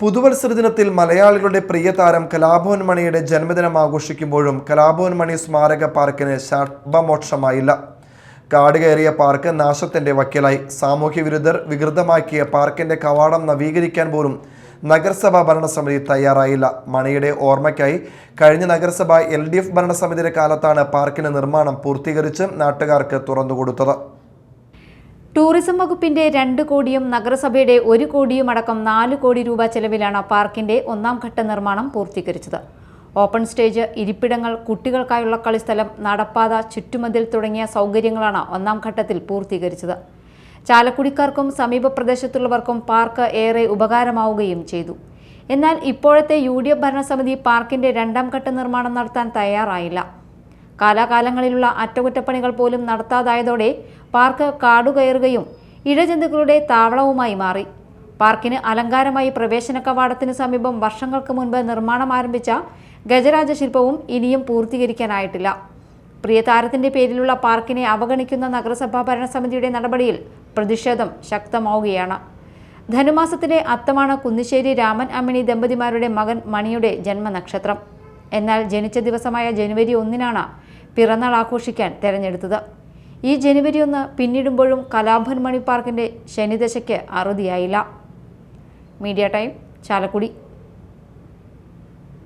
പുതുവത്സര ദിനത്തിൽ മലയാളികളുടെ പ്രിയ താരം കലാഭവൻ മണിയുടെ ജന്മദിനം ആഘോഷിക്കുമ്പോഴും കലാഭവൻ മണി സ്മാരക പാർക്കിന് ശാപമോക്ഷമായില്ല. കാട് കയറിയ പാർക്ക് നാശത്തിന്റെ വക്കീലായി. സാമൂഹ്യ വിരുദ്ധർ വികൃതമാക്കിയ പാർക്കിന്റെ കവാടം നവീകരിക്കാൻ പോലും നഗരസഭാ ഭരണസമിതി തയ്യാറായില്ല. മണിയുടെ ഓർമ്മയ്ക്കായി കഴിഞ്ഞ നഗരസഭ എൽ ഡി എഫ് ഭരണസമിതിയുടെ കാലത്താണ് പാർക്കിന്റെ നിർമ്മാണം പൂർത്തീകരിച്ച് നാട്ടുകാർക്ക് തുറന്നുകൊടുത്തത്. ടൂറിസം വകുപ്പിന്റെ രണ്ട് കോടിയും നഗരസഭയുടെ ഒരു കോടിയും അടക്കം നാല് കോടി രൂപ ചെലവിലാണ് പാർക്കിന്റെ ഒന്നാം ഘട്ട നിർമ്മാണം പൂർത്തീകരിച്ചത്. ഓപ്പൺ സ്റ്റേജ് ഇരിപ്പിടങ്ങൾ കുട്ടികൾക്കായുള്ള കളിസ്ഥലം നടപ്പാത ചുറ്റുമതിൽ തുടങ്ങിയ സൗകര്യങ്ങളാണ് ഒന്നാം ഘട്ടത്തിൽ പൂർത്തീകരിച്ചത്. ചാലക്കുടിക്കാർക്കും സമീപ പ്രദേശത്തുള്ളവർക്കും പാർക്ക് ഏറെ ഉപകാരമാവുകയും ചെയ്തു. എന്നാൽ ഇപ്പോഴത്തെ യു ഡി എഫ് ഭരണസമിതി പാർക്കിന്റെ രണ്ടാം ഘട്ട നിർമ്മാണം നടത്താൻ തയ്യാറായില്ല. കാലാകാലങ്ങളിലുള്ള അറ്റകുറ്റപ്പണികൾ പോലും നടത്താതായതോടെ പാർക്ക് കാടുകയറുകയും ഇഴജന്തുക്കളുടെ താവളവുമായി മാറി. പാർക്കിന് അലങ്കാരമായി പ്രവേശന കവാടത്തിന് സമീപം വർഷങ്ങൾക്ക് മുൻപ് നിർമ്മാണം ആരംഭിച്ച ഗജരാജ ശില്പവും ഇനിയും പൂർത്തീകരിക്കാനായിട്ടില്ല. പ്രിയ താരത്തിന്റെ പേരിലുള്ള പാർക്കിനെ അവഗണിക്കുന്ന നഗരസഭാ ഭരണസമിതിയുടെ നടപടിയിൽ പ്രതിഷേധം ശക്തമാവുകയാണ്. ധനുമാസത്തിലെ അത്തമാണ് കുന്നിശ്ശേരി രാമൻ അമ്മിണി ദമ്പതിമാരുടെ മകൻ മണിയുടെ ജന്മനക്ഷത്രം. എന്നാൽ ജനിച്ച ദിവസമായ ജനുവരി ഒന്നിനാണ് പിറന്നാൾ ആഘോഷിക്കാൻ തെരഞ്ഞെടുത്തത്. ഈ ജനുവരി ഒന്ന് പിന്നിടുമ്പോഴും കലാഭൻ മണി പാർക്കിന്റെ ശനിദശയ്ക്ക് അറുതിയായില്ല. Media time Chalakudy.